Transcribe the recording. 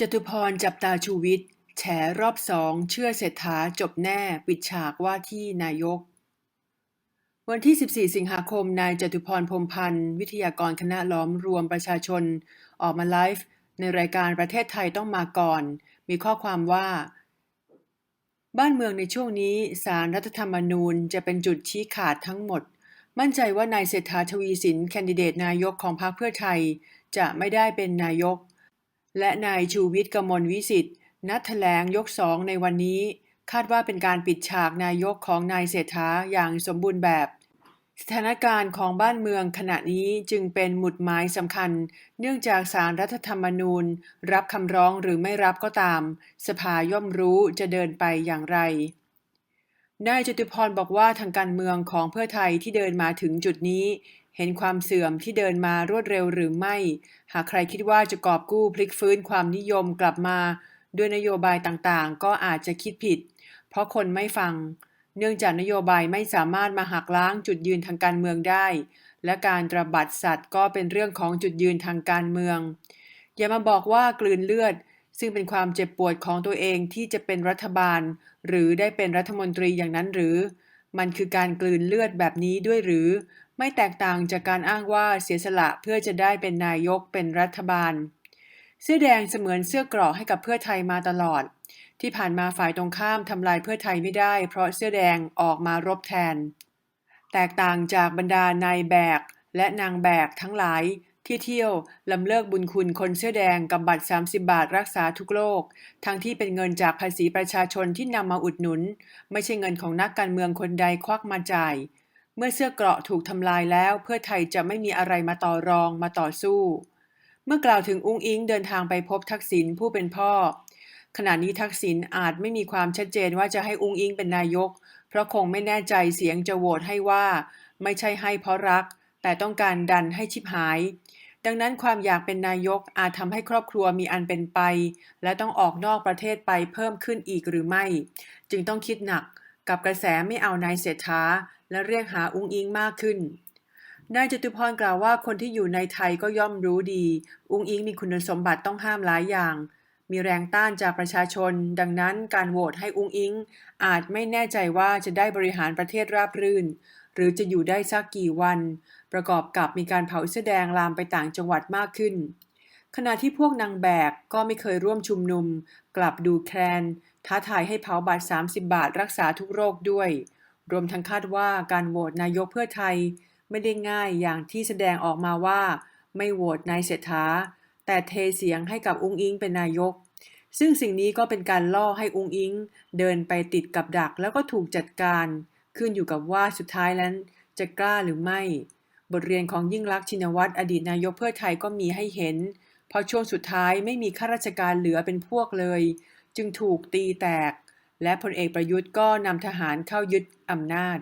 จตุพรจับตาชูวิทย์แฉรอบสองเชื่อเศรษฐาจบแน่ปิดฉากว่าที่นายก วันที่ 14 สิงหาคม นายจตุพรพรมพันธ์ วิทยากรคณะล้อมรวมประชาชน ออกมาไลฟ์ในรายการประเทศไทยต้องมาก่อน มีข้อความว่า บ้านเมืองในช่วงนี้สารรัฐธรรมนูญจะเป็นจุดชี้ขาดทั้งหมด มั่นใจว่านายเศรษฐาทวีสินแคนดิเดตนายกของพรรคเพื่อไทย จะไม่ได้เป็นนายก และนายชูวิทย์กมลวิสิทธิ์ นัดแถลงยกสองในวันนี้ คาดว่าเป็นการปิดฉากนายกของนายเศรษฐาอย่างสมบูรณ์แบบ สถานการณ์ของบ้านเมืองขณะนี้จึงเป็นหมุดหมายสำคัญ เนื่องจากสารรัฐธรรมนูญ รับคำร้องหรือไม่รับก็ตาม สภาย่อมรู้จะเดินไปอย่างไรนายจตุพรบอกว่าทางการเมืองของเพื่อไทยที่เดินมาถึงจุดนี้ เห็นความเสื่อมที่เดินมารวดเร็วหรือไม่ หากใครคิดว่าจะกอบกู้พลิกฟื้นความนิยมกลับมา ด้วยนโยบายต่างๆ ก็อาจจะคิดผิด เพราะคนไม่ฟัง เนื่องจากนโยบายไม่สามารถมาหักล้างจุดยืนทางการเมืองได้ และการตระบัดสัตว์ก็เป็นเรื่องของจุดยืนทางการเมือง อย่ามาบอกว่ากลืนเลือด ซึ่งเป็นความเจ็บปวดของตัวเองที่จะเป็นรัฐบาล หรือได้เป็นรัฐมนตรีอย่างนั้นหรือ มันคือการกลืนเลือดแบบนี้ด้วยหรือ ไม่แตกต่างจากการอ้างว่าเสียสละเพื่อจะได้เป็นนายกเป็นรัฐบาล เสื้อแดงเสมือนเสื้อกรอกให้กับเพื่อไทยมาตลอด ที่ผ่านมาฝ่ายตรงข้ามทำลายเพื่อไทยไม่ได้ เพราะเสื้อแดงออกมารบแทน แตกต่างจากบรรดานายแบกและนางแบกทั้งหลายที่เที่ยวลำเลิกบุญคุณคนเสื้อแดงกับบัตร 30 บาทรักษาทุกโรคทั้งที่เป็นเงินจากภาษีประชาชนที่นำมาอุดหนุน ไม่ใช่เงินของนักการเมืองคนใดควักมาจ่าย เมื่อเสื้อเกราะถูกทำลายแล้ว เพื่อไทยจะไม่มีอะไรมาต่อรองมาต่อสู้ เมื่อกล่าวถึงอุ้งอิงเดินทางไปพบทักษิณผู้เป็นพ่อ ขณะนี้ทักษิณอาจไม่มีความชัดเจนว่าจะให้อุ้งอิงเป็นนายก เพราะคงไม่แน่ใจเสียงจะโหวตให้ว่า ไม่ใช่ให้เพราะรัก แต่ต้องการดันให้ชิบหาย ดังนั้นความอยากเป็นนายกอาจทำให้ครอบครัวมีอันเป็นไป และต้องออกนอกประเทศไปเพิ่มขึ้นอีกหรือไม่ จึงต้องคิดหนัก กับกระแสไม่เอานายเศรษฐาและเรียกหาอุ้งอิงมากขึ้น นายจตุพรกล่าวว่าคนที่อยู่ในไทยก็ย่อมรู้ดี อุ้งอิงมีคุณสมบัติต้องห้ามหลายอย่าง มีแรงต้านจากประชาชน ดังนั้นการโหวตให้อุ้งอิง อาจไม่แน่ใจว่าจะได้บริหารประเทศราบรื่น หรือจะอยู่ได้สักกี่วัน ประกอบกับมีการเผาเสื้อแดงลามไปต่างจังหวัดมากขึ้น ขณะที่พวกนางแบกก็ไม่เคยร่วมชุมนุม กลับดูแคลน ท้าทายให้เผาบัตร30 บาทรักษาทุกโรคด้วย รวมทั้งคาดว่าการโหวตนายกเพื่อไทย ไม่ได้ง่ายอย่างที่แสดงออกมาว่า ไม่โหวตนายเศรษฐา แต่เทเสียงให้กับอุ้งอิงเป็นนายก ซึ่งสิ่งนี้ก็เป็นการล่อให้อุ้งอิง เดินไปติดกับดักแล้วก็ถูกจัดการ ขึ้นอยู่กับว่าสุดท้ายแล้วจะกล้าหรือไม่ บทเรียนของยิ่งลักษณ์ชินวัตรอดีตนายกเพื่อไทยก็มีให้เห็น พอช่วงสุดท้ายไม่มีข้าราชการเหลือเป็นพวกเลย จึงถูกตีแตก และพลเอกประยุทธ์ก็นำทหารเข้ายึดอำนาจ